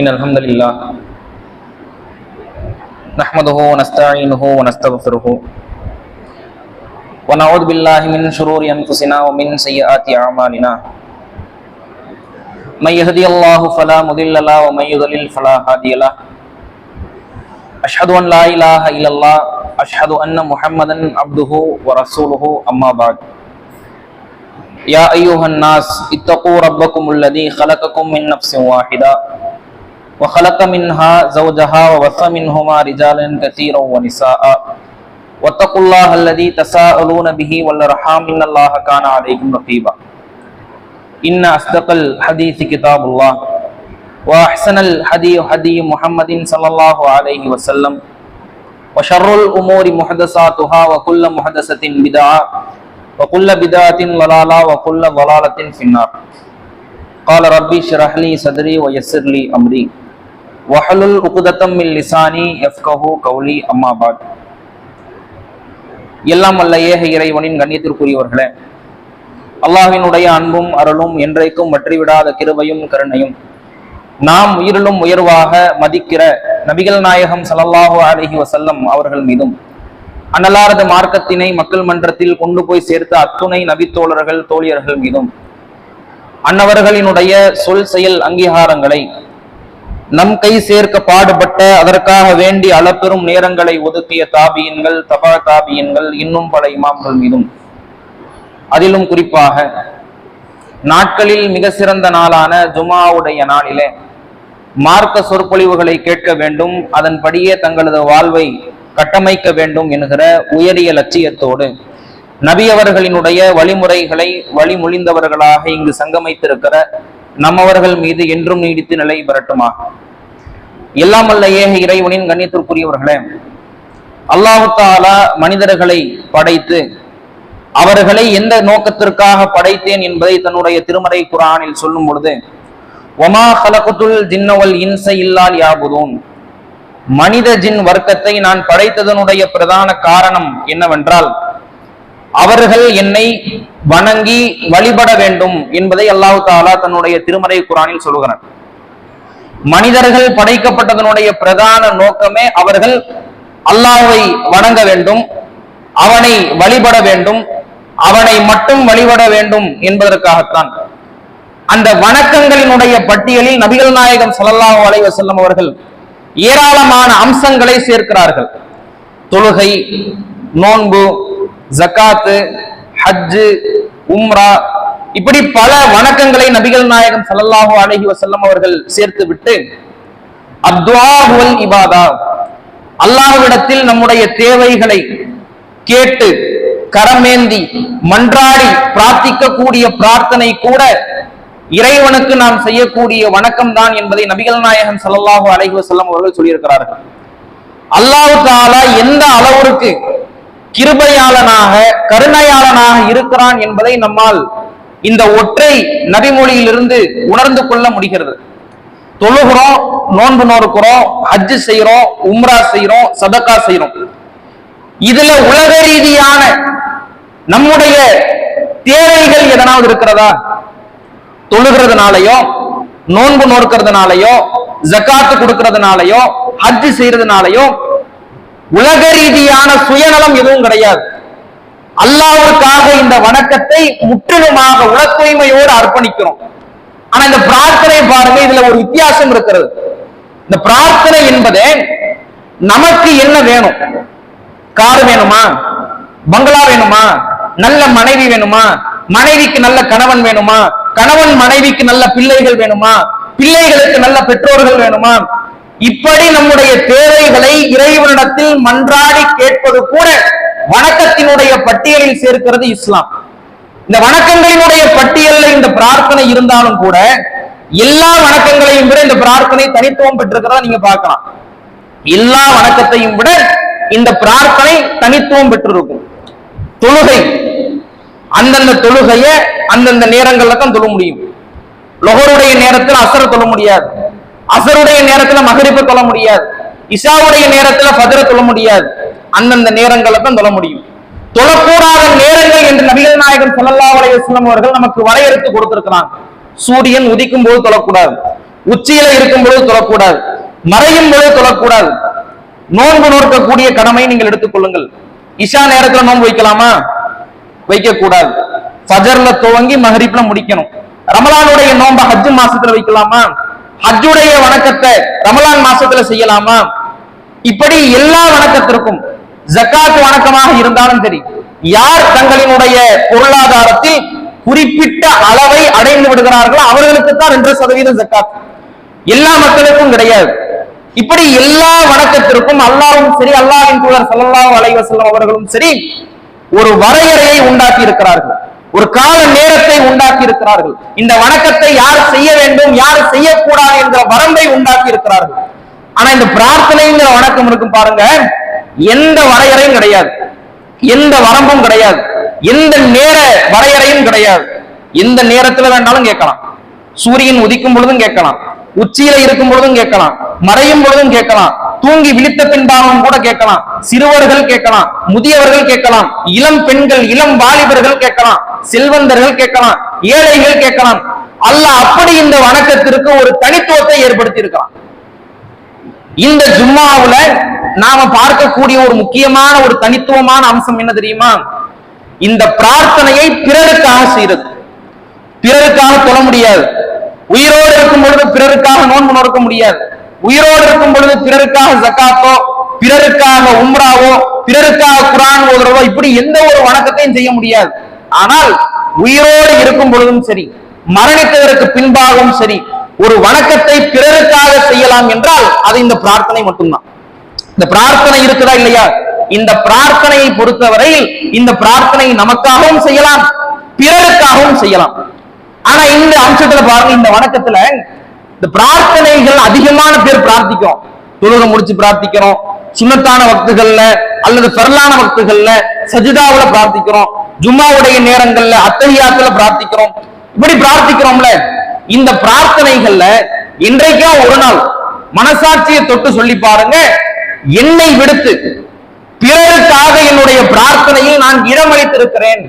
إن الحمد لله نحمده ونستعينه ونستغفره ونعوذ بالله من شرور أنفسنا ومن سيئات أعمالنا. من يهدي الله فلا مضل له ومن يضلل فلا هادي له. أشهد أن لا إله إلا الله أشهد أن محمدا عبده ورسوله أما بعد. يا أيها الناس اتقوا ربكم الذي خلقكم من نفس واحدة. وخلق منها زوجها وبث منهما رجالا كثيرا ونساء. واتقوا الله الذي تساءلون به والأرحام. إن الله كان عليكم رقيبا. إن أصدق الحديث كتاب الله. وأحسن الحديث حديث محمد صلى الله عليه وسلم. وشر الأمور محدثاتها وكل محدثة بدعة وكل بدعة ضلالة وكل ضلالة في النار. قال ربي اشرح لي صدري ويسر لي أمري. வஹலுல் உகுதத்தம் mill லிசானி எஃப்கஹு Cowley அம்மாபாத் எல்லாம் அல்ல ஏக இறைவனின் கண்ணியத்திற்குரியவர்களே அல்லாஹினுடைய அன்பும் அருளும் என்றைக்கும் வற்றிவிடாத கிருவையும் கருணையும் நாம் உயிரிலும் உயர்வாக மதிக்கிற நபிகள் நாயகம் சலல்லாஹு அலஹி வசல்லம் அவர்கள் மீதும் அன்னலாரது மார்க்கத்தினை மக்கள் மன்றத்தில் கொண்டு போய் சேர்த்த அத்துணை நபித்தோழர்கள் தோழியர்கள் மீதும் அன்னவர்களினுடைய சொல் செயல் அங்கீகாரங்களை நம் கை சேர்க்க பாடுபட்ட அதற்காக வேண்டி அளப்பெரும் நேரங்களை ஒதுக்கிய தாபியன்கள் தபா தாபியன்கள் இன்னும் பல இமாம்கள் மீதும். அதிலும் குறிப்பாக நாட்களில் மிக சிறந்த நாளான ஜுமாவுடைய நாளிலே மார்க்க சொற்பொழிவுகளை கேட்க வேண்டும் அதன்படியே தங்களது வாழ்வை கட்டமைக்க வேண்டும் என்கிற உயரிய லட்சியத்தோடு நபியவர்களினுடைய வழிமுறைகளை வழிமொழிந்தவர்களாக இங்கு சங்கமித்திருக்கிற நம்மவர்கள் மீது என்றும் நீடித்து நிலை பெறட்டுமா எல்லாம் அல்ல ஏக இறைவனின் கண்ணியத்திற்குரியவர்களே அல்லாஹு தாலா மனிதர்களை படைத்து அவர்களை எந்த நோக்கத்திற்காக படைத்தேன் என்பதை தன்னுடைய திருமறை குரானில் சொல்லும் பொழுது ஒமா ஹலகுத்துல் ஜின்னவல் இன்சை இல்லால் யாபுதூன் மனித ஜின் வர்க்கத்தை நான் படைத்ததனுடைய பிரதான காரணம் என்னவென்றால் அவர்கள் என்னை வணங்கி வழிபட வேண்டும் என்பதை அல்லாஹு தாலா தன்னுடைய திருமறை குரானில் சொல்கிறார் மனிதர்கள் படைக்கப்பட்டதனுடைய பிரதான நோக்கமே அவர்கள் அல்லாஹை வணங்க வேண்டும் அவனை வழிபட வேண்டும் அவனை மட்டும் வழிபட வேண்டும் என்பதற்காகத்தான். அந்த வணக்கங்களினுடைய பட்டியலில் நபிகள் நாயகம் ஸல்லல்லாஹு அலைவ செல்லும் அவர்கள் ஏராளமான அம்சங்களை சேர்க்கிறார்கள். தொழுகை நோன்பு ஜக்காத்து ஹஜ்ஜு உம்ரா இப்படி பல வணக்கங்களை நபிகள் நாயகம் ஸல்லல்லாஹு அலைஹி வசல்லம் அவர்கள் சேர்த்து விட்டு அத்வாஹுவல் இபாதா அல்லாஹுவிடத்தில் நம்முடைய தேவைகளை கேட்டு கரமேந்தி மன்றாடி பிரார்த்திக்கக்கூடிய பிரார்த்தனை கூட இறைவனுக்கு நாம் செய்யக்கூடிய வணக்கம் தான் என்பதை நபிகள் நாயகம் சல்லாஹூ அலைஹி வசல்லம் அவர்கள் சொல்லியிருக்கிறார்கள். அல்லாஹ் தாலா எந்த அளவிற்கு கிருபையாளனாக கருணையாளனாக இருக்கிறான் என்பதை நம்மால் இந்த ஒற்றை நபிமொழியிலிருந்து உணர்ந்து கொள்ள முடிகிறது. தொழுகிறோம் நோன்பு நோறுக்கிறோம் ஹஜ்ஜு செய்யறோம் உம்ரா செய்யறோம் சதக்கா செய்யறோம் இதுல உலக ரீதியான நம்முடைய தேவைகள் எதனாவது இருக்கிறதா? தொழுகிறதுனாலயோ நோன்பு நோக்கிறதுனாலயோ ஜக்காத்து கொடுக்கறதுனாலயோ ஹஜ்ஜு செய்யறதுனாலயோ உலக ரீதியான சுயநலம் எதுவும் கிடையாது. அல்லாவுக்காக இந்த வணக்கத்தை முற்றிலுமாக உலத்தூய்மையோடு அர்ப்பணிக்கிறோம். ஆனா இந்த பிரார்த்தனை பாருங்க இதுல ஒரு வித்தியாசம் இருக்கிறது. இந்த பிரார்த்தனை என்பதே நமக்கு என்ன வேணும்? கார் வேணுமா? பங்களா வேணுமா? நல்ல மனைவி வேணுமா? மனைவிக்கு நல்ல கணவன் வேணுமா? கணவன் மனைவிக்கு நல்ல பிள்ளைகள் வேணுமா? பிள்ளைகளுக்கு நல்ல பெற்றோர்கள் வேணுமா? இப்படி நம்முடைய தேவைகளை இறைவனிடத்தில் மன்றாடி கேட்பது கூட வணக்கத்தினுடைய பட்டியலில் சேர்க்கிறது இஸ்லாம். இந்த வணக்கங்களினுடைய பட்டியலில் இந்த பிரார்த்தனை இருந்தாலும் கூட எல்லா வணக்கங்களையும் விட இந்த பிரார்த்தனை தனித்துவம் பெற்றிருக்கிறதா நீங்க பார்க்கலாம். எல்லா வணக்கத்தையும் விட இந்த பிரார்த்தனை தனித்துவம் பெற்றிருக்கும். தொழுகை. அந்தந்த தொழுகைய அந்தந்த நேரங்கள்ல தான் தொழ முடியும். லொகருடைய நேரத்தில் அசர தொழ முடியாது. அசருடைய நேரத்துல மகரிப்பை தொழ முடியாது. இஷாவுடைய நேரத்துல பதிர தொழ முடியாது. அந்தந்த நேரங்களை தான் தொழ முடியும். தொழக்கூடாத நேரங்கள் என்று நபிகள் நாயகம் ஸல்லல்லாஹு அலைஹி அவர்கள் நமக்கு வரையறுத்து கொடுத்திருக்கிறாங்க. சூரியன் உதிக்கும் போது தொழக்கூடாது. உச்சியில இருக்கும் பொழுது தொழக்கூடாது. மறையும் பொழுது தொழக்கூடாது. நோன்பு நோக்கக்கூடிய கடமை நீங்கள் எடுத்துக்கொள்ளுங்கள் இஷா நேரத்துல நோன்பு வைக்கலாமா? வைக்க கூடாது ஃபஜர்ல துவங்கி மஹரிப்ல முடிக்கணும். ரமலானுடைய நோன்பை ஹஜ் மாசத்துல வைக்கலாமா? ஹஜ்ஜுடைய வணக்கத்தை ரமலான் மாசத்துல செய்யலாமா? இப்படி எல்லா வணக்கத்திற்கும் ஜக்காத் வணக்கமாக இருந்தாலும் சரி யார் தங்களினுடைய பொருளாதாரத்தில் குறிப்பிட்ட அளவை அடைந்து விடுகிறார்களோ அவர்களுக்கு தான் ரெண்டு சதவீதம் ஜக்காத். எல்லா மக்களுக்கும் கிடையாது. இப்படி எல்லா வணக்கத்திற்கும் அல்லாவும் சரி அல்லாவின் தூதர் ஸல்லல்லாஹு அலைஹி வஸல்லம் அவர்களும் சரி ஒரு வரையறையை உண்டாக்கி இருக்கிறார்கள் ஒரு கால நேரத்தை உண்டாக்கி இருக்கிறார்கள். இந்த வணக்கத்தை யார் செய்ய வேண்டும் யார் செய்யக்கூடாது என்ற வரம்பை உண்டாக்கி இருக்கிறார்கள். ஆனா இந்த பிரார்த்தனைங்கிற வணக்கம் இருக்கும் பாருங்க எந்த வரையறையும் கிடையாது. எந்த வரம்பும் கிடையாது. எந்த நேர வரையறையும் கிடையாது. எந்த நேரத்துல வேண்டாலும் கேட்கலாம். சூரியன் உதிக்கும் பொழுதும் கேட்கலாம். உச்சியில இருக்கும் பொழுதும் கேட்கலாம் மறையும் பொழுதும் கேட்கலாம் தூங்கி விழித்த பின்பாகவும் கூட கேட்கலாம் சிறுவர்கள் கேட்கலாம் முதியவர்கள் கேட்கலாம் இளம் பெண்கள் இளம் வாலிபர்கள் கேட்கலாம் செல்வந்தர்கள் கேட்கலாம் ஏழைகள் கேட்கலாம். அல்ல அப்படி இந்த வணக்கத்திற்கு ஒரு தனித்துவத்தை ஏற்படுத்தி இருக்கலாம் இந்த ஜும்மாவுல நாம பார்க்கக்கூடிய ஒரு முக்கியமான ஒரு தனித்துவமான அம்சம் என்ன தெரியுமா? இந்த பிரார்த்தனையை பிறருக்காக செய்யறது. பிறருக்காக தொழ முடியாது. உயிரோடு இருக்கும் பொழுது பிறருக்காக நோன்பு நோக்க முடியாது. உயிரோடு இருக்கும் பொழுது பிறருக்காக ஜக்காத்தோ பிறருக்காக உம்ராவோ பிறருக்காக குரான் ஓதுறவோ இப்படி எந்த ஒரு வணக்கத்தையும் செய்ய முடியாது. ஆனால் உயிரோடு இருக்கும் பொழுதும் சரி மரணித்ததற்கு பின்பாகவும் சரி ஒரு வணக்கத்தை பிறருக்காக செய்யலாம் என்றால் அது இந்த பிரார்த்தனை மட்டும்தான். இந்த பிரார்த்தனை இருக்குதா இல்லையா? இந்த பிரார்த்தனையை பொறுத்தவரையில் இந்த பிரார்த்தனை நமக்காகவும் செய்யலாம் பிறருக்காகவும் செய்யலாம். ஆனா இந்த அம்சத்துல பாருங்க இந்த வணக்கத்துல இந்த பிரார்த்தனைகள் அதிகமான பேர் பிரார்த்திக்கிறோம் தொழுகை முடிச்சு பிரார்த்திக்கிறோம். சுண்ணத்தான வக்துகள்ல அல்லது பெரலான வக்துகள்ல சஜிதாவுல பிரார்த்திக்கிறோம். ஜும்மாவுடைய நேரங்கள்ல அத்தகையாத்துல பிரார்த்திக்கிறோம். இப்படி பிரார்த்திக்கிறோம்ல இந்த பிரார்த்தனைகள்ல இன்றைக்கா ஒரு நாள் மனசாட்சியை தொட்டு சொல்லி பாருங்க. என்னை விடுத்து பிறருக்காக என்னுடைய பிரார்த்தனையில் நான் இடமளித்திருக்கிறேன்.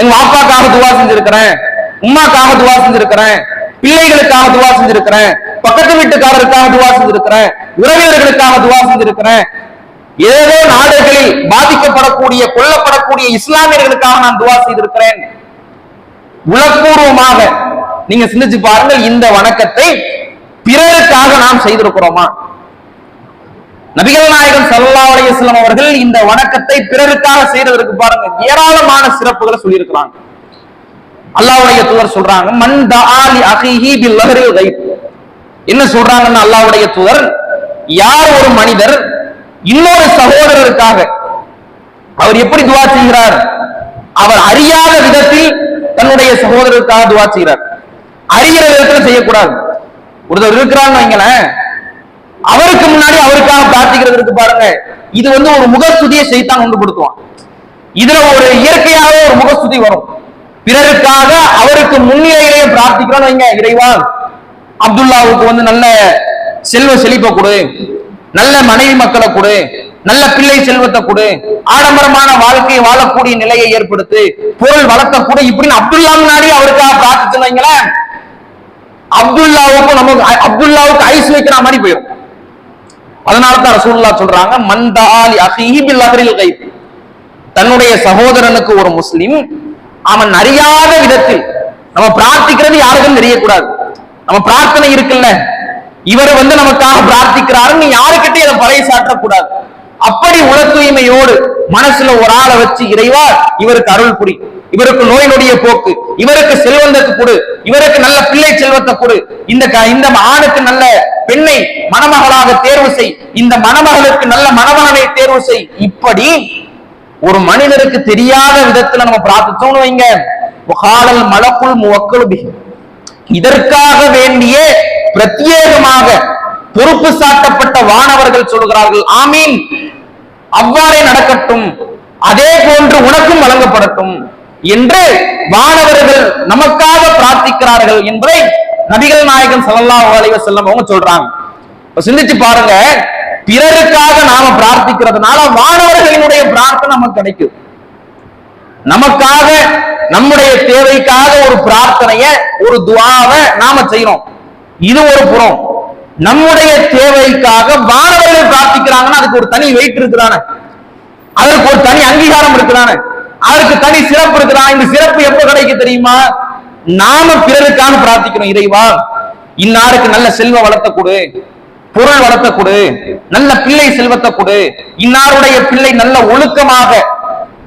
எங்க வாப்பாக்காக துவா செஞ்சிருக்கிறேன். உமாக்காக துவா செஞ்சிருக்கிறேன். பிள்ளைகளுக்காக துவா செஞ்சிருக்கிறேன். பக்கத்து வீட்டுக்காரருக்காக துவா செஞ்சிருக்கிறேன். உறவினர்களுக்காக துவா செஞ்சிருக்கிறேன். ஏதோ நாடுகளில் பாதிக்கப்படக்கூடிய கொல்லப்படக்கூடிய இஸ்லாமியர்களுக்காக நான் துவா செய்திருக்கிறேன். உலகபூர்வமாக நீங்க சிந்திச்சு பாருங்கள் இந்த வணக்கத்தை பிறருக்காக நாம் செய்திருக்கிறோமா? நபிகள் நாயகம் சல்லா அலையம் அவர்கள் இந்த வணக்கத்தை பிறருக்காக செய்யறதற்கு பாருங்க ஏராளமான சிறப்புகளை சொல்லியிருக்கிறாங்க. அல்லாவுடைய தூதர் சொல்றாங்க மன் தஆலி அகிஹி பில் லஹரில் கைப் என்ன சொல்றாங்கன்னா அல்லாவுடைய தூதர்? யார் ஒரு மனிதர் இன்னொரு சகோதரருக்காக அவர் எப்படி துவா செய்கிறார்? அவர் அறியாத விதத்தில் தன்னுடைய சகோதரருக்காக துவா செய்கிறார். அறிகிற விதத்துல செய்யக்கூடாது. ஒருத்தர் இருக்கிறாங்க வைங்களேன் அவருக்கு முன்னாடி அவருக்காக பிரார்த்திக்கிறது இருக்கு பாருங்க. இது வந்து ஒரு முகஸ்துதியை செய்தான் கொண்டு கொடுத்துவான் இதுல ஒரு இயற்கையாவே ஒரு முகஸ்துதி வரும். பிறருக்காக அவருக்கு முன்னிலையிலேயே பிரார்த்திக்கிறோம் வைங்க இறைவா. அப்துல்லாவுக்கு வந்து நல்ல செல்வ செழிப்பை கொடு. நல்ல மனைவி மக்களை கொடு. நல்ல பிள்ளை செல்வத்தை கொடு. ஆடம்பரமான வாழ்க்கையை வாழக்கூடிய நிலையை ஏற்படுத்து. பொருள் வளர்த்த கூட இப்படின்னு அப்துல்லா முன்னாடி அவருக்காக பிரார்த்திச்சு வைங்களேன். நமக்கு அப்துல்லாவுக்கு ஐஸ் வைக்கிற மாதிரி போயிடும் அதனாலதான் ரசூல்லா சொல்றாங்க மந்தாலி அஹீஹி அகரில் கை தன்னுடைய சகோதரனுக்கு ஒரு முஸ்லிம் அவன் அறியாத விதத்தில். நம்ம பிரார்த்திக்கிறது யாருக்கும் தெரியக்கூடாது. நம்ம பிரார்த்தனை இருக்குல்ல? இவர் வந்து நமக்காக பிரார்த்திக்கிறாரு நீ யாருக்கிட்டே அதை பறை சாற்றக்கூடாது அப்படி உல தூய்மையோடு மனசுல ஒரு ஆளை வச்சு இறைவா இவருக்கு அருள் புரி. இவருக்கு நோய் நொடிய போக்கு. இவருக்கு செல்வந்தத்தை கொடு. இவருக்கு நல்ல பிள்ளை செல்வத்தை கொடு. இந்த க- இந்த ஆணுக்கு நல்ல பெண்ணை மணமகளாக தேர்வு செய். இந்த மணமகளுக்கு நல்ல மணமகனை தேர்வு செய். இப்படி ஒரு மனிதருக்கு தெரியாத விதத்துல நம்ம பிரார்த்திச்சோம்னு வைங்க. காலல் மலக்குள் முவக்கல் இதற்காக வேண்டிய பிரத்யேகமாக பொறுப்பு சாட்டப்பட்ட வானவர்கள் சொல்கிறார்கள் ஆமீன். அவ்வாறே நடக்கட்டும். அதே போன்று உனக்கும் வழங்கப்படட்டும். என்று வானவர்கள் நமக்காக பிரார்த்திக்கிறார்கள் என்பதை நபிகள் நாயகன் சல்லா அலைஹி செல்லம் அவங்க சொல்றாங்க. சிந்திச்சு பாருங்க. பிறருக்காக நாம பிரார்த்திக்கிறதுனால வானவர்களினுடைய பிரார்த்தனை நமக்கு கிடைக்கும். நமக்காக நம்முடைய தேவைக்காக ஒரு பிரார்த்தனைய ஒரு துவாவை நாம செய்யறோம். இது ஒரு புறம். நம்முடைய தேவைக்காக வானவர்கள் பிரார்த்திக்கிறாங்கன்னா அதுக்கு ஒரு தனி வெயிட் இருக்குதானே? அதற்கு ஒரு தனி அங்கீகாரம் இருக்குதானே? அதற்கு தனி சிறப்பு இருக்கிறான் இந்த சிறப்பு எப்ப கிடைக்க தெரியுமா? நாம பிறருக்கான பிரார்த்திக்கணும் இறைவா. இன்னாருக்கு நல்ல செல்வ வளர்த்த கொடு. பொருள் வளர்த்த கொடு நல்ல பிள்ளை செல்வத்தை கொடு இன்னாருடைய பிள்ளை நல்ல ஒழுக்கமாக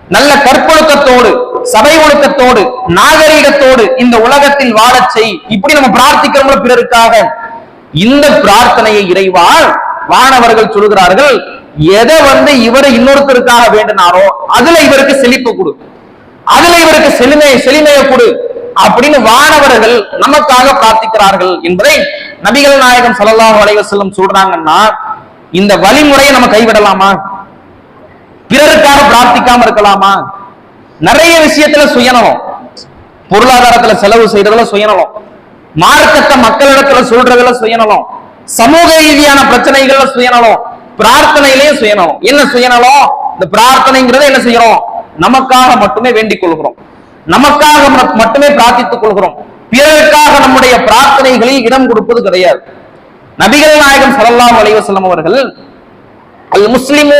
நல்ல கற்பொழுக்கத்தோடு சபை ஒழுக்கத்தோடு நாகரீகத்தோடு இந்த உலகத்தில் வாழச் செய். இப்படி நம்ம பிரார்த்திக்கிறோம்ல பிறருக்காக. இந்த பிரார்த்தனையை இறைவால் வானவர்கள் சொல்கிறார்கள் எதை வந்து இவரை இன்னொருத்தருக்காக வேண்டினாரோ அதுல இவருக்கு செழிப்பு கொடு. அதுல இவருக்கு செழுமை செழுமையை கொடு. அப்படின்னு வானவர்கள் நமக்காக பிரார்த்திக்கிறார்கள் என்பதை நபிகள் நாயகம் ஸல்லல்லாஹு அலைஹி சொல்றாங்கன்னா இந்த வழிமுறையை நம்ம கைவிடலாமா? பிறருக்காக பிரார்த்திக்காம இருக்கலாமா? நிறைய விஷயத்துல சுயநலம் பொருளாதாரத்துல செலவு செய்யறதுல சுயநலம் மார்க்கத்தை மக்களிடத்துல சொல்றதுல சுயநலம் சமூக ரீதியான பிரச்சனைகள்ல சுயநலம் பிரார்த்தனையிலேயே சுயநலம். என்ன சுயநலம்? இந்த பிரார்த்தனைங்கிறத என்ன செய்யறோம்? நமக்காக மட்டுமே வேண்டிக் கொள்கிறோம். நமக்காக மட்டுமே பிரார்த்தித்துக் கொள்கிறோம். பிறருக்காக நம்முடைய பிரார்த்தனைகளில் இடம் கொடுப்பது கிடையாது. நபிகள் நாயகம் சரல்லா அலைவசலம் அவர்கள் அல் முஸ்லிமு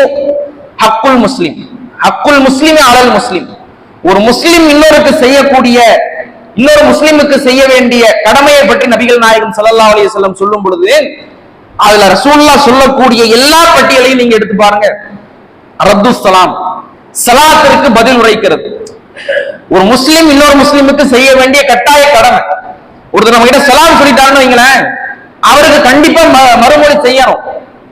ஹக்குல் முஸ்லிம் ஹக்குல் முஸ்லிம் அலல் முஸ்லிம். ஒரு முஸ்லிம் இன்னொருக்கு செய்யக்கூடிய இன்னொரு முஸ்லிமுக்கு செய்ய வேண்டிய கடமையை பற்றி நபிகள் நாயகம் சல்லா அலைஹி செல்லம் சொல்லும் பொழுது அதுல ரசூல்லா சொல்லக்கூடிய எல்லா பட்டியலையும் நீங்க எடுத்து பாருங்க. ரத்து சலாம். சலாத்திற்கு பதில் உரைக்கிறது. ஒரு முஸ்லிம் இன்னொரு முஸ்லிமுக்கு செய்ய வேண்டிய கட்டாய கடமை. ஒருத்தர் நம்ம கிட்ட சலாம் சொல்லிட்டாருன்னு வைங்களேன் அவருக்கு கண்டிப்பா ம- மறுமொழி செய்யணும்.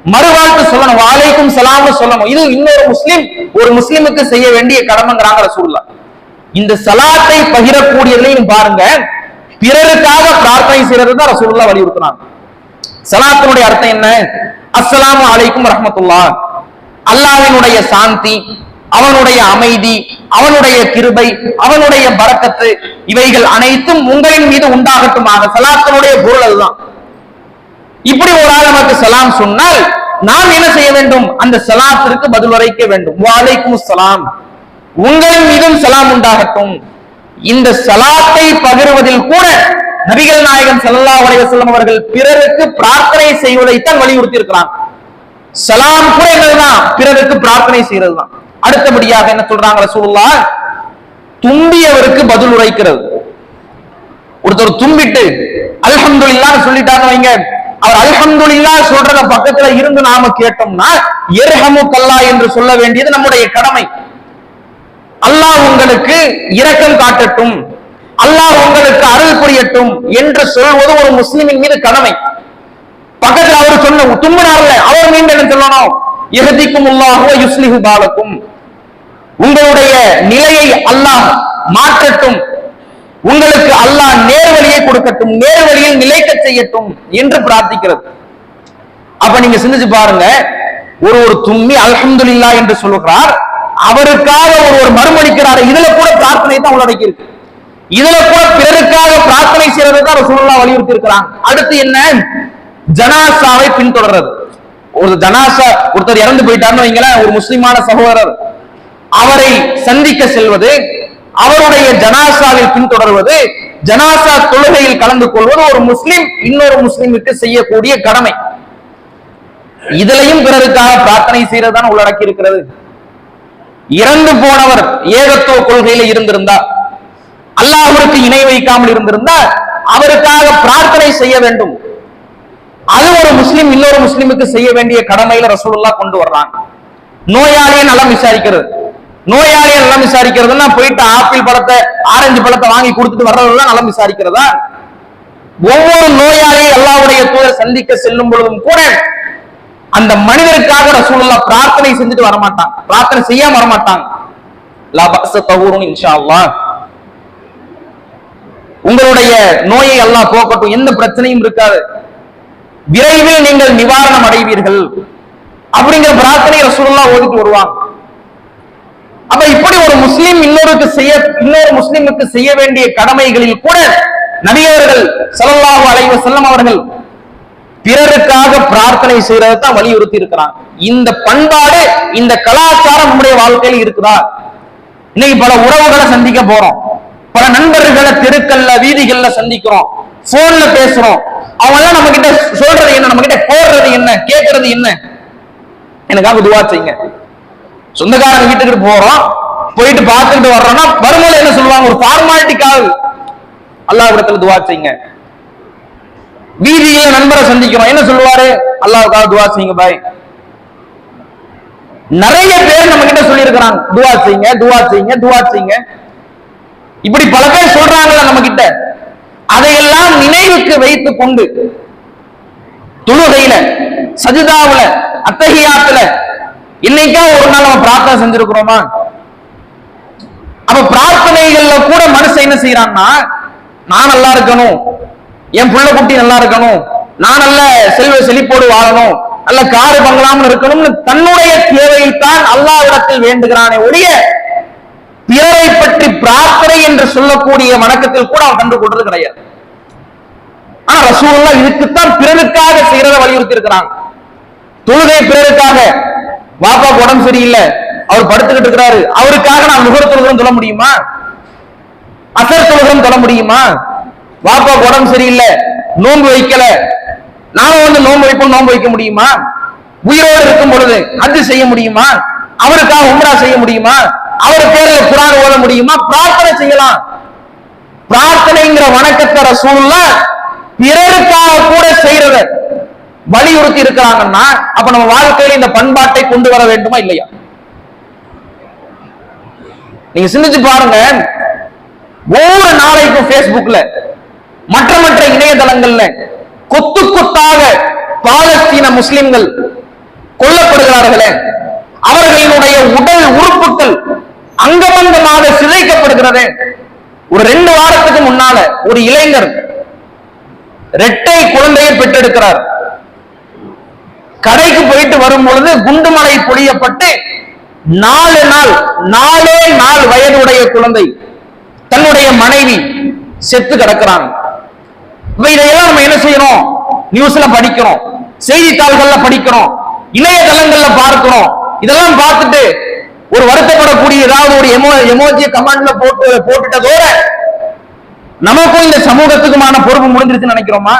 மறுவாழ்த்து சொல்லணும் வாழைக்கும் செலாம்னு சொல்லணும். இது இன்னொரு முஸ்லிம் ஒரு முஸ்லிமுக்கு செய்ய வேண்டிய கடமைங்கிறாங்க ரசூல்லா இந்த சலாத்தை பகிரக்கூடியதுலையும் பாருங்க பிறருக்காக பிரார்த்தனை செய்யறது தான் ரசூல்லா வலியுறுத்தினாங்க. சலாத்தினுடைய அர்த்தம் என்ன? அஸ்லாம் அலைக்கும் ரஹமத்துல்லா அல்லாவினுடைய சாந்தி அவனுடைய அமைதி அவனுடைய கிருபை அவனுடைய பரக்கத்து இவைகள் அனைத்தும் உங்களின் மீது உண்டாகட்டுமாக. சலாத்தினுடைய பொருள் அதுதான். இப்படி ஒரு ஆள் நமக்கு சலாம் சொன்னால் நாம் என்ன செய்ய வேண்டும்? அந்த சலாத்திற்கு பதில் உரைக்க வேண்டும். வாழைக்கும் சலாம். உங்களின் மீதும் சலாம் உண்டாகட்டும். இந்த சலாத்தை பகிர்வதில் கூட நபிகள் நாயகன் சல்லா அலைஹி வஸல்லம் அவர்கள் பிறருக்கு பிரார்த்தனை செய்வதைத்தான் வலியுறுத்தி இருக்கிறான் சலாம் கூட என்னதுதான்? பிறருக்கு பிரார்த்தனை செய்யறதுதான் அடுத்தபடியாக என்ன சொல்றாங்க ரசூலுல்லா தும்பியவருக்கு பதில் உரைக்கிறது. ஒருத்தர் தும்பிட்டு அல்ஹம்துலில்லாஹ் சொல்லிட்டாங்க வைங்க. அவர் அல்ஹம்துலில்லாஹ் சொல்றத பக்கத்துல இருந்து நாம கேட்டோம்னா எர்ஹமு கல்லா என்று சொல்ல வேண்டியது நம்முடைய கடமை. அல்லாஹ் உங்களுக்கு இரக்கம் காட்டட்டும். அல்லாஹ் உங்களுக்கு அருள் புரியட்டும் என்று சொல்வது ஒரு முஸ்லிமின் மீது கடமை. பக்கத்துல அவர் சொன்ன தும்பினார்ல அவர் மீண்டும் என்ன சொல்லணும்? எஹதிக்கும் அல்லாஹுவ யுஸ்லிஹு பாலக்கும் உங்களுடைய நிலையை அல்லாஹ் மாற்றட்டும். உங்களுக்கு அல்லாஹ் நேர்வழியை கொடுக்கட்டும். நேர்வழியில் நிலைக்க செய்யட்டும் என்று பிரார்த்திக்கிறது. அப்ப நீங்க சிந்திச்சு பாருங்க. ஒரு ஒரு தும்மி அலமதுல்லா என்று சொல்லுகிறார். அவருக்காக ஒரு ஒரு மறுமொழிக்கிறார் இதுல கூட பிரார்த்தனை தான் உள்ளடக்கி இருக்கு. இதுல கூட பிறருக்காக பிரார்த்தனை செய்யறது தான் சூழலா வலியுறுத்தி இருக்கிறாங்க. அடுத்து என்ன? ஜனாசாவை பின்தொடர்றது. ஒரு ஜனாசா ஒருத்தர் இறந்து போயிட்டாருன்னு வைங்களேன் ஒரு முஸ்லிமான சகோதரர். அவரை சந்திக்க செல்வது அவருடைய ஜனாசாவில் பின்தொடர்வது ஜனாசா தொழுகையில் கலந்து கொள்வது ஒரு முஸ்லிம் இன்னொரு முஸ்லிமுக்கு செய்யக்கூடிய கடமை. இதுலையும் பிறருக்காக பிரார்த்தனை செய்யறதுதான் உள்ளடக்கி இருக்கிறது. இறந்து போனவர் ஏகத்துவ கொள்கையில இருந்திருந்தா அல்லாஹருக்கு இணை வைக்காமல் இருந்திருந்தா அவருக்காக பிரார்த்தனை செய்ய வேண்டும். அது ஒரு முஸ்லிம் இன்னொரு முஸ்லிமுக்கு செய்ய வேண்டிய கடமையில ரசூலுல்லா கொண்டு வர்றாங்க. நோயாளியை நலம் விசாரிக்கிறது. நோயாளியை நலம் விசாரிக்கிறதுன்னா போயிட்டு ஆப்பிள் பழத்தை ஆரஞ்சு பழத்தை வாங்கி கொடுத்துட்டு வர்றதுதான் நலம் விசாரிக்கிறதா? ஒவ்வொரு நோயாளியை எல்லாவுடைய தூதர் சந்திக்க செல்லும் பொழுதும் கூட அந்த மனிதருக்காக ரசூலுல்லா பிரார்த்தனை செஞ்சுட்டு வரமாட்டாங்க. பிரார்த்தனை செய்யாம வரமாட்டாங்க. உங்களுடைய நோயை எல்லாம் போக்கட்டும். எந்த பிரச்சனையும் இருக்காது. விரைவில் நீங்கள் நிவாரணம் அடைவீர்கள். அப்படிங்கிற பிரார்த்தனை ரசூலுல்லாஹ் ஓதிட்டு வருவாங்க. அப்ப இப்படி ஒரு முஸ்லீம் இன்னொருக்கு செய்ய இன்னொரு முஸ்லிமுக்கு செய்ய வேண்டிய கடமைகளில் கூட நபியவர்கள் ஸல்லல்லாஹு அலைவ செல்லம் அவர்கள் பிறருக்காக பிரார்த்தனை செய்யறதை தான் வலியுறுத்தி இருக்கிறாங்க. இந்த பண்பாடு இந்த கலாச்சாரம் நம்முடைய வாழ்க்கையில் இருக்குதா? இன்னைக்கு பல உறவுகளை சந்திக்க போறோம். பல நண்பர்களை தெருக்கல்ல வீதிகள்ல சந்திக்கிறோம். போன்ல பேசுறோம். அவங்க எல்லாம் நம்ம கிட்ட சொல்றது என்ன? நம்ம கிட்ட போடுறது என்ன? கேட்கறது என்ன? எனக்காக துவா செய்யுங்க. சொந்தக்காரங்க வீட்டுக்கு போறோம். போயிட்டு பார்த்துட்டு வர்றோம்னா வரும்போது என்ன சொல்லுவாங்க? ஒரு ஃபார்மாலிட்டிக்காக அல்லாஹ் இடத்துல துவா செய்யுங்க. வீதியில நண்பரை சந்திக்கிறோம். என்ன சொல்லுவாரு? அல்லாவுக்காக துவா செய்யுங்க பாய். நிறைய பேர் நம்ம கிட்ட சொல்லி இருக்கிறாங்க துவா செய்யுங்க துவா செய்யுங்க துவா செய்யுங்க. இப்படி பல பேர் சொல்றாங்களா நம்ம கிட்ட அதையெல்லாம் நினைவுக்கு வைத்துக் கொண்டு தொழுகையில சஜிதாவுல அத்தகையாத்துல இன்னைக்கா ஒரு நாள் நம்ம பிரார்த்தனை செஞ்சிருக்கிறோமா? அப்ப பிரார்த்தனைகள்ல கூட மனுஷன் என்ன செய்யறான்னா நான் நல்லா இருக்கணும் என் புள்ள குட்டி நல்லா இருக்கணும் நான் நல்ல செல்வ செழிப்போடு வாழணும் நல்ல காரு பங்களாமல் இருக்கணும்னு தன்னுடைய தேவையில் தான் அல்லாவிடத்தில் வேண்டுகிறானே ஒழிய பிறரை பற்றி பிரார்த்தனை என்று சொல்லக்கூடிய வணக்கத்தில் கூட அவன் கண்டு கொண்டது கிடையாது. ஆனா ரசூல்லா இதுக்குத்தான் பிறருக்காக செய்யறத வலியுறுத்தி இருக்கிறாங்க தொழுகை பிறருக்காக. பாப்பா உடம்பு சரியில்லை. அவர் படுத்துக்கிட்டு இருக்கிறாரு. அவருக்காக நான் நுகர் தொழுகிறோம் சொல்ல முடியுமா? அசர் தொழுகிறோம் சொல்ல முடியுமா? பாப்பா உடம்பு சரியில்லை. நோன்பு வைக்கல. நானும் வந்து நோன்பு வைப்போம் நோன்பு வைக்க முடியுமா? உயிரோடு இருக்கும் பொழுது அது செய்ய முடியுமா? அவருக்காக உம்ரா செய்ய முடியுமா? அவர் பேர்ல குரான் ஓத முடியுமா? பிரார்த்தனை செய்யலாம். பிரார்த்தனைங்கிற வணக்கத்தை ரசூல்ல பிறருக்காக கூட செய்யறத வலியுறுத்தி இருக்கிறாங்கன்னா அப்ப நம்ம வாழ்க்கையில இந்த பண்பாட்டை கொண்டு வர வேண்டுமா இல்லையா? நீங்க சிந்திச்சு பாருங்க. ஒவ்வொரு நாளைக்கும் பேஸ்புக்ல மற்ற மற்ற இணையதளங்கள்ல கொத்து கொத்தாக பாலஸ்தீன முஸ்லிம்கள் கொல்லப்படுகிறார்களே அவர்களினுடைய உடல் உறுப்புகள் அங்கமங்கமாக சிதைக்கப்படுகிறது. ஒரு ரெண்டு வாரத்துக்கு முன்னால ஒரு இளைஞர் ரெட்டை குழந்தையை பெற்றெடுக்கிறார். கடைக்கு போயிட்டு வரும் பொழுது குண்டுமலை பொழியப்பட்டு நாலு நாள் நாலே நாள் வயதுடைய குழந்தை தன்னுடைய மனைவி செத்து கிடக்கிறாங்க இதையெல்லாம் நம்ம என்ன செய்யணும்? நியூஸ்ல படிக்கிறோம். செய்தித்தாள்கள்ல படிக்கிறோம். இணையதளங்கள்ல பார்க்கிறோம் இதெல்லாம் பார்த்துட்டு ஒரு வருத்தப்படக்கூடிய ஏதாவது ஒரு எமோ எமோஜிய கமெண்ட்ல போட்டு போட்டுட்டதோட நமக்கும் இந்த சமூகத்துக்குமான பொறுப்பு முடிஞ்சிருச்சுன்னு நினைக்கிறோமா?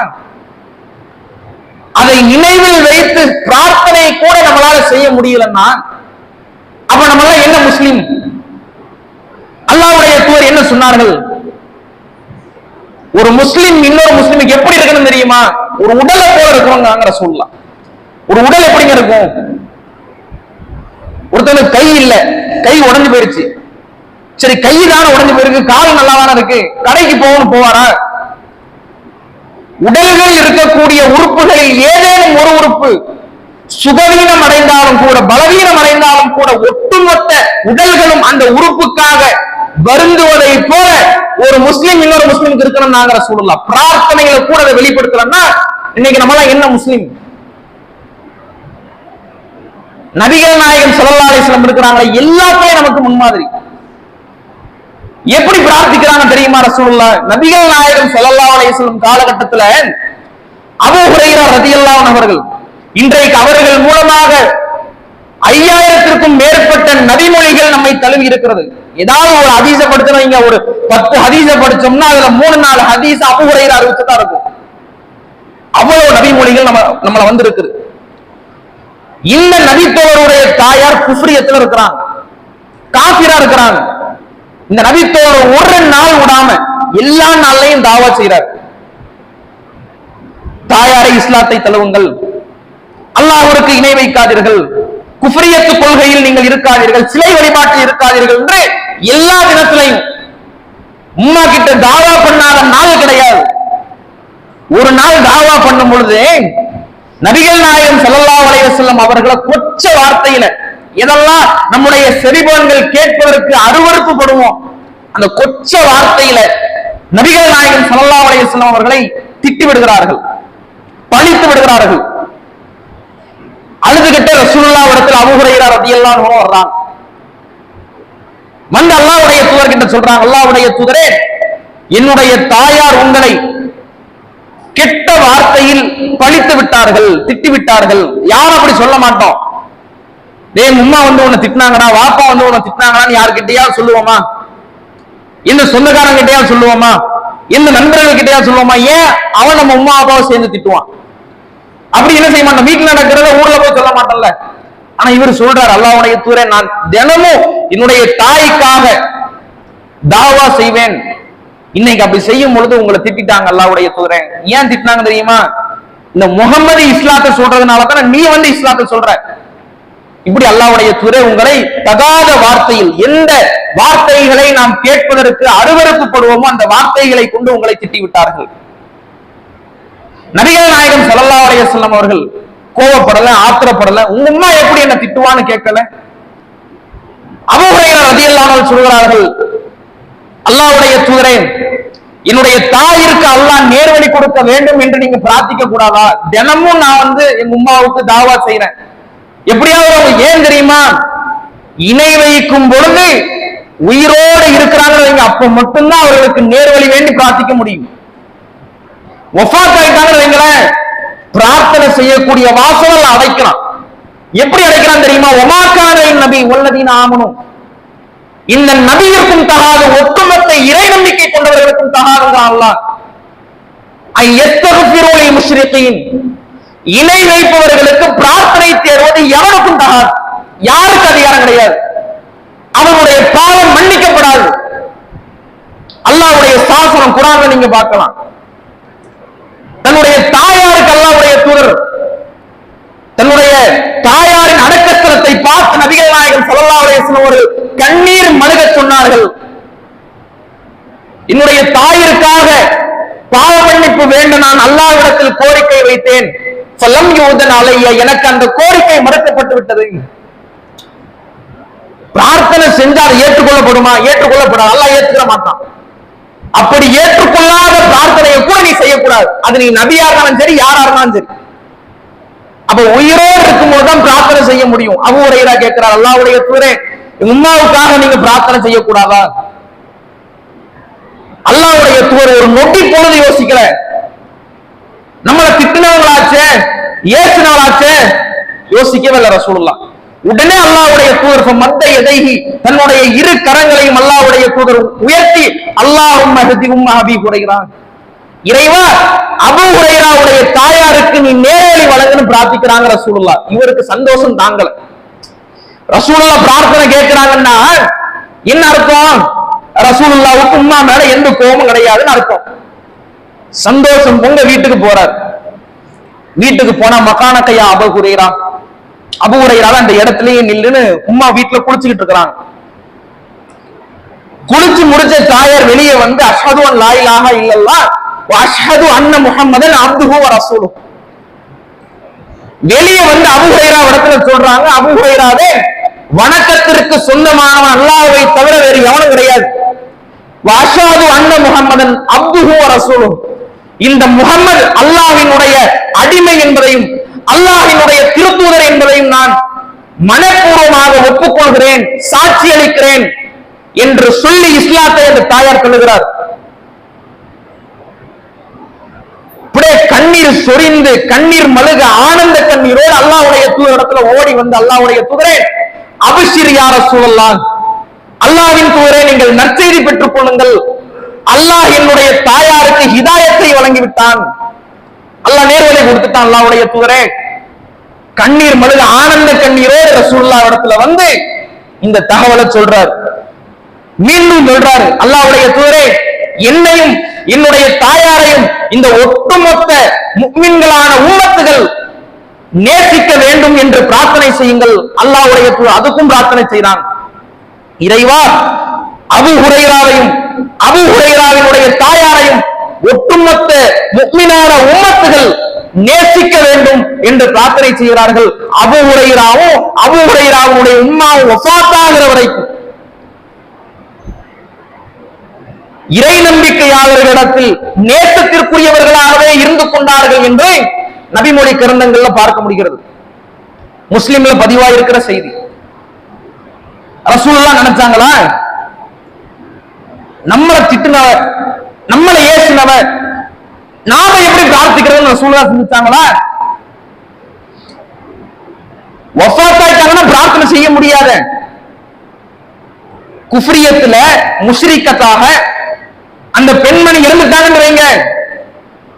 அதை நினைவில் வைத்து பிரார்த்தனை கூட நம்மளால செய்ய முடியலன்னா அப்ப நம்மளால என்ன முஸ்லீம்? அல்லாவுடைய தூர் என்ன சொன்னார்கள்? ஒரு முஸ்லீம் இன்னொரு முஸ்லீமுக்கு எப்படி இருக்கணும் தெரியுமா? ஒரு உடலை போல இருக்கணுங்கிற சொல்லலாம் ஒரு உடல் எப்படிங்க இருக்கும்? ஒருத்தனுக்கு கை இல்ல கை உடைஞ்சு போயிருச்சு. சரி கை தானே உடஞ்சு போயிருக்கு கால் நல்லா தானே இருக்கு கடைக்கு போகணும் போவாரா? உடல்கள் இருக்கக்கூடிய உறுப்புகளில் ஏதேனும் ஒரு உறுப்பு சுகவீனம் அடைந்தாலும் கூட பலவீனம் அடைந்தாலும் கூட ஒட்டுமொத்த உடல்களும் அந்த உறுப்புக்காக வருந்துவதை போல ஒரு முஸ்லிம் இன்னொரு முஸ்லீமுக்கு இருக்கணும் நாங்கிற சொல்லலாம் பிரார்த்தனைகளை கூட அதை வெளிப்படுத்தலன்னா இன்னைக்கு நம்மளாம் என்ன முஸ்லீம்? நபிகள் நாயகம் ஸல்லல்லாஹு அலைஹி இருக்கிறாங்க எல்லாத்தையும் நமக்கு முன்மாதிரி. எப்படி பிரார்த்திக்கிறாங்க தெரியுமா ரசூலுல்லாஹ்? நபிகள் நாயகம் ஸல்லல்லாஹு சொல்லும் காலகட்டத்துல அபு ஹுரைரா ரலியல்லாஹு அவர்கள் இன்றைக்கு அவர்கள் மூலமாக ஐயாயிரத்திற்கும் மேற்பட்ட நபிமொழிகள் நம்மை தழுவி இருக்கிறது. ஏதாவது ஒரு ஹதீச படுத்தணும் ஒரு பத்து ஹதீச படிச்சோம்னா அதுல மூணு நாலு ஹதீஸ் அபு ஹுரைரா அறிவிச்சதா இருக்கும். அவ்வளவு நபிமொழிகள் நம்ம நம்மள வந்திருக்குது. இந்த நபித்தோருடைய தாயார் குஃப்ரியத்துல இருக்கிறாங்க. காபிரா இருக்கிறாங்க. இந்த நபித்தோர் ஒரு நாள் விடாம எல்லா நாள்லையும் தாவா செய்யறார் தாயாரை இஸ்லாத்தை தழுவுங்கள். அல்லாஹருக்கு இணை வைக்காதீர்கள். குஃப்ரியத்து கொள்கையில் நீங்கள் இருக்காதீர்கள். சிலை வழிபாட்டில் இருக்காதீர்கள் என்று எல்லா தினத்திலையும் உம்மா கிட்ட தாவா பண்ணாத நாள் கிடையாது. ஒரு நாள் தாவா பண்ணும் பொழுது நபிகள் நாயகம் ஸல்லல்லாஹு வளைய செல்லும் அவர்களை கொச்ச வார்த்தையில இதெல்லாம் நம்முடைய செவிபோன்கள் கேட்பதற்கு அருவறுப்பு படுவோம் அந்த கொச்ச வார்த்தையில நபிகள் நாயகம் ஸல்லல்லாஹு வளைய செல்லும் அவர்களை திட்டி விடுகிறார்கள் பழித்து விடுகிறார்கள். அழுதுகிட்ட ரசூல்லா இடத்தில் அபூ ஹுரைரா ரலியல்லாஹு வர்றாங்க. வந்து அல்லாவுடைய தூதர்கிட்ட சொல்றாங்க அல்லாஹ்வுடைய தூதரே என்னுடைய தாயார் உங்களை கெட்ட வார்த்தையில் பழித்து விட்டார்கள் திட்டி விட்டார்கள் யாரும் அப்படி சொல்ல மாட்டோம். டேய் உம்மா வந்து உன்னை திட்டினாங்கடா வாப்பா வந்து உன்னை திட்டினாங்கடான்னு யாருக்கிட்டயா சொல்லுவோமா? இந்த சொந்தக்காரங்கிட்டயா சொல்லுவோமா? இந்த நண்பர்கள் கிட்டயா சொல்லுவோமா? ஏன் அவன் நம்ம உமா அப்பாவை சேர்ந்து திட்டுவான்? அப்படி என்ன செய்ய மாட்டான் வீட்டுல நடக்கிறத ஊர்ல போய் சொல்ல மாட்டோம்ல. ஆனா இவர் சொல்றாரு அல்லாஹ்வுடைய தூரே நான் தினமும் என்னுடைய தாய்க்காக தாவா செய்வேன். இன்னைக்கு அப்படி செய்யும் பொழுது உங்களை திட்டாங்க அல்லாவுடைய தூரே ஏன் திட்டினாங்க தெரியுமா? இந்த முகம்மது இஸ்லாத்தை சொல்றதுனால தானே நீ வந்து இஸ்லாத்தை சொல்ற. இப்படி அல்லாவுடைய துறை உங்களை தகாத வார்த்தையில் எந்த வார்த்தைகளை நாம் கேட்பதற்கு அருவறுப்புப்படுவோமோ அந்த வார்த்தைகளை கொண்டு உங்களை திட்டி விட்டார்கள். நபிகள் நாயகம் ஸல்லல்லாஹு அலைஹி அவர்கள் கோவப்படல ஆத்திரப்படல உங்க அம்மா எப்படி என்ன திட்டுவான்னு கேட்கல? அபூஹுரைரா ரலியல்லாஹு சொல்கிறார்கள் அல்லாவுடைய தூதரே என்னுடைய தாயிற்கு அல்லாஹ் நேர்வழி கொடுக்க வேண்டும் என்று நீங்க பிரார்த்திக்க கூடாதா? தினமும் நான் வந்து எங்க உம்மாவுக்கு தாவா செய்யறேன் எப்படியாவது அவங்க ஏன் தெரியுமா? இணை வைக்கும் பொழுது உயிரோடு இருக்கிறாங்க அப்ப மட்டும்தான் அவர்களுக்கு நேர்வழி வேண்டி பிரார்த்திக்க முடியும். ஒஃபாத் ஆயிட்டாங்கன்னு வைங்களேன் பிரார்த்தனை செய்யக்கூடிய வாசல் அடைக்கலாம். எப்படி அடைக்கலாம் தெரியுமா? ஒமாக்கான நபி உள்ளதின் ஆமனும் இந்த நபியிற்கும் தகாத ஒட்டுமொத்த இறை நம்பிக்கை கொண்டவர்களுக்கும் தகாதுதான் அல்லாஹ். ஐ இணை வைப்பவர்களுக்கு பிரார்த்தனை தேர்வது எவனுக்கும் தகாது. யாருக்கு அதிகாரம் கிடையாது. அவனுடைய பாவம் மன்னிக்கப்படாது. அல்லாவுடைய சாசனம் குரான்ல நீங்க பார்க்கலாம். தன்னுடைய தாயாருக்கு அல்லாவுடைய தூதர் தன்னுடைய தாயாரின் அடக்கஸ்தலத்தை பார்த்து நபிகள் நாயகன் ஸல்லல்லாஹு அலைஹி ஒரு கண்ணீர் மழுக சொன்னார்கள். என்னுடைய தாயிற்காக பாவ மன்னிப்பு வேண்ட நான் அல்லாவிடத்தில் கோரிக்கை வைத்தேன். சொல்லம் யூதன் அலைய எனக்கு அந்த கோரிக்கை மறுக்கப்பட்டு விட்டது. பிரார்த்தனை செஞ்சால் ஏற்றுக்கொள்ளப்படுமா? ஏற்றுக்கொள்ளப்படாது. அல்லா ஏற்றுக்க மாட்டான். அப்படி ஏற்றுக்கொள்ளாத பிரார்த்தனையை கூட நீ செய்யக்கூடாது. அது நீ நபியா இருந்தாலும் சரி யாரா இருந்தாலும் சரி. அப்ப உயிரோடு இருக்கும்போது தான் பிரார்த்தனை செய்ய முடியும். அபு உரையரா கேட்கிறார் அல்லாவுடைய தூரே உமாவுக்காக நீங்க பிரார்த்தனை செய்யக்கூடாதா? அல்லாவுடைய தூர் ஒரு நொட்டி பொழுது யோசிக்கல. நம்மளை திட்டினவங்களாச்சே ஏசினவளாச்சே யோசிக்கவே இல்லை ரசூலுல்லா உடனே அல்லாவுடைய தூதர் மத்த எதைகி தன்னுடைய இரு கரங்களையும் அல்லாவுடைய தூதர் உயர்த்தி அல்லாஹ் மஹதி உம்மா ஹபி குறைகிறான் இறைவா அபு உரையராவுடைய தாயாருக்கு நீ நேரடி வழங்குன்னு பிரார்த்திக்கிறாங்க ரசூலுல்லா. இவருக்கு சந்தோஷம் தாங்கல. ரசூலுல்லா பிரார்த்தனை கேட்கிறாங்கன்னா என்ன அர்த்தம்? ரசூலுல்லாவுக்கு உம்மா மேல எந்த கோபம் கிடையாதுன்னு அர்த்தம். சந்தோஷம் பொங்க வீட்டுக்கு போறார். வீட்டுக்கு போனா மக்கான கையா அபு குறையரா அபு உரையரா அந்த இடத்துலயே நில்லுன்னு உம்மா வீட்டுல குளிச்சுக்கிட்டு இருக்கிறாங்க. குளிச்சு முடிச்ச தாயார் வெளியே வந்து அஷ்ஹது லாயிலாக இல்லல்லாம் அஷ்ஹது அன்ன முகம்மதன் அப்துஹு வ வெளியே வந்து அபு இடத்துல சொல்றாங்க. அபு வணக்கத்திற்கு சொந்தமானவன் அல்லாவை தவிர வேறு எவனும் கிடையாது. வாஷாது அன்ன முகம்மதன் அப்துஹு வ இந்த முகம்மது அல்லாஹினுடைய அடிமை என்பதையும் அல்லாஹினுடைய திருத்தூதர் என்பதையும் நான் மனப்பூர்வமாக ஒப்புக்கொள்கிறேன் சாட்சி அளிக்கிறேன் என்று சொல்லி இஸ்லாத்தை அந்த தாயார் சொல்லுகிறார். அப்படியே கண்ணீர் சொரிந்து கண்ணீர் மழுக ஆனந்த கண்ணீரோடு அல்லாஹ்வுடைய தூதரத்துல இடத்துல ஓடி வந்து அல்லாவுடைய தூதரே அபிஷிர் யார சூழல்லாம் அல்லாஹ்வின் தூதரே நீங்கள் நற்செய்தி பெற்றுக் கொள்ளுங்கள். அல்லாஹ் என்னுடைய தாயாருக்கு ஹிதாயத்தை வழங்கிவிட்டான். அல்லாஹ் நேர்வழி கொடுத்துட்டான் அல்லாஹ்வுடைய தூதரே. கண்ணீர் மழுக ஆனந்த கண்ணீரோடு ரசூல்லா இடத்துல வந்து இந்த தகவலை சொல்றார். மீண்டும் சொல்றாரு அல்லாவுடைய தூதரே என்னையும் என்னுடைய தாயாரையும் இந்த ஒட்டுமொத்த முக்மின்களான உம்மத்துகள் நேசிக்க வேண்டும் என்று பிரார்த்தனை செய்யுங்கள். அல்லாவுடைய தூதர் அதுக்கும் பிரார்த்தனை செய்தான். இறைவா அபு ஹுரைராவையும் அபு ஹுரைராவினுடைய தாயாரையும் ஒட்டுமொத்த முக்மினான உம்மத்துகள் நேசிக்க வேண்டும் என்று பிரார்த்தனை செய்கிறார்கள். அபு உரையிறாவும் அபு உரையிறாவுடைய உம்மாவும் ஒசாத்தாகிற வரைக்கும். இறை நம்பிக்கையாளர்களிடத்தில் நேசத்திற்குரியவர்களாகவே இருந்து கொண்டார்கள் என்று நபிமொழி கிரந்தங்கள்ல பார்க்க முடிகிறது. முஸ்லிம்ல பதிவாயிருக்கிற செய்தி. ரசூல்லாம் நினைச்சாங்களா? நம்மளை திட்டுனவர் நம்மளை ஏசினவர் நாம எப்படி பிரார்த்திக்கிறதுன்னு ரசூல்லா சிந்திச்சாங்களா? ஒசாத்தாயிட்டாங்கன்னா பிரார்த்தனை செய்ய முடியாத. குஃப்ரியத்துல முஷ்ரிக்கத்தாக அந்த பெண்மணி இறந்துட்டாங்கன்னு வைங்க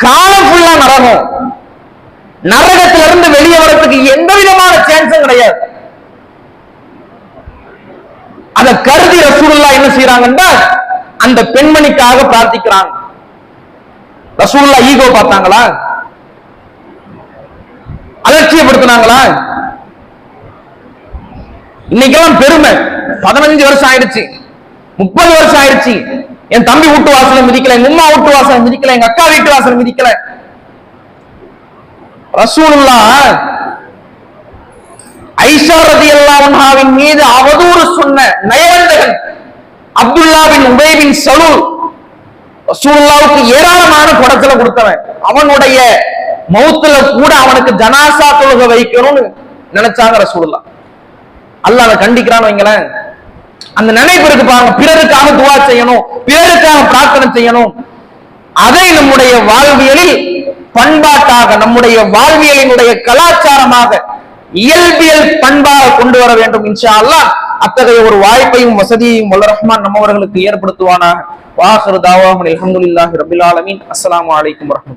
காலம் ஃபுல்லா நரகம். நரகத்துல இருந்து வெளியே வரதுக்கு எந்த விதமான சான்ஸும் கிடையாது. அத கருதி ரசூலுல்லா என்ன செய்யறாங்கன்னா அந்த பெண்மணிக்காக பிரார்த்திக்கிறாங்க. ரசூல்லா ஈகோ பார்த்தாங்களா? அலட்சியப்படுத்தினாங்களா? இன்னைக்கெல்லாம் பெருமை. பதினஞ்சு வருஷம் ஆயிடுச்சு. முப்பது வருஷம் ஆயிடுச்சு. என் தம்பி வீட்டு வாசல மிதிக்கல எங்க உமா வீட்டு வாசல மிதிக்கல எங்க அக்கா வீட்டு வாசல மிதிக்கல. ரசூலுல்லா ஐஷா ரதியல்லாஹுவின் மீது அவதூறு சொன்ன நயவந்தகன் அப்துல்லா பின் உபை சலூல் ரசூலுல்லாவுக்கு ஏராளமான குடத்துல கொடுத்தவன். அவனுடைய மௌத்துல கூட அவனுக்கு ஜனாசா தொழுக வைக்கணும்னு நினைச்சாங்க ரசூலுல்லா. அல்ல அதை கண்டிக்கிறான்னு வைங்களேன். அந்த நினைப்பு இருக்கு பாருங்க பிறருக்காக துவா செய்யணும் பிறருக்காக பிரார்த்தனை செய்யணும். அதை நம்முடைய வாழ்வியலில் பண்பாட்டாக நம்முடைய வாழ்வியலினுடைய கலாச்சாரமாக இயல்பியல் பண்பாக கொண்டு வர வேண்டும் இன்ஷா அல்லா அத்தகைய ஒரு வாய்ப்பையும் வசதியையும் வல்ல ரஹ்மான் நம்மவர்களுக்கு ஏற்படுத்துவானாக. வாஹர் தாவாஹன் அல்ஹம்துலில்லாஹி ரபில் ஆலமின். அஸ்லாம் அலைக்கும் வரமத்து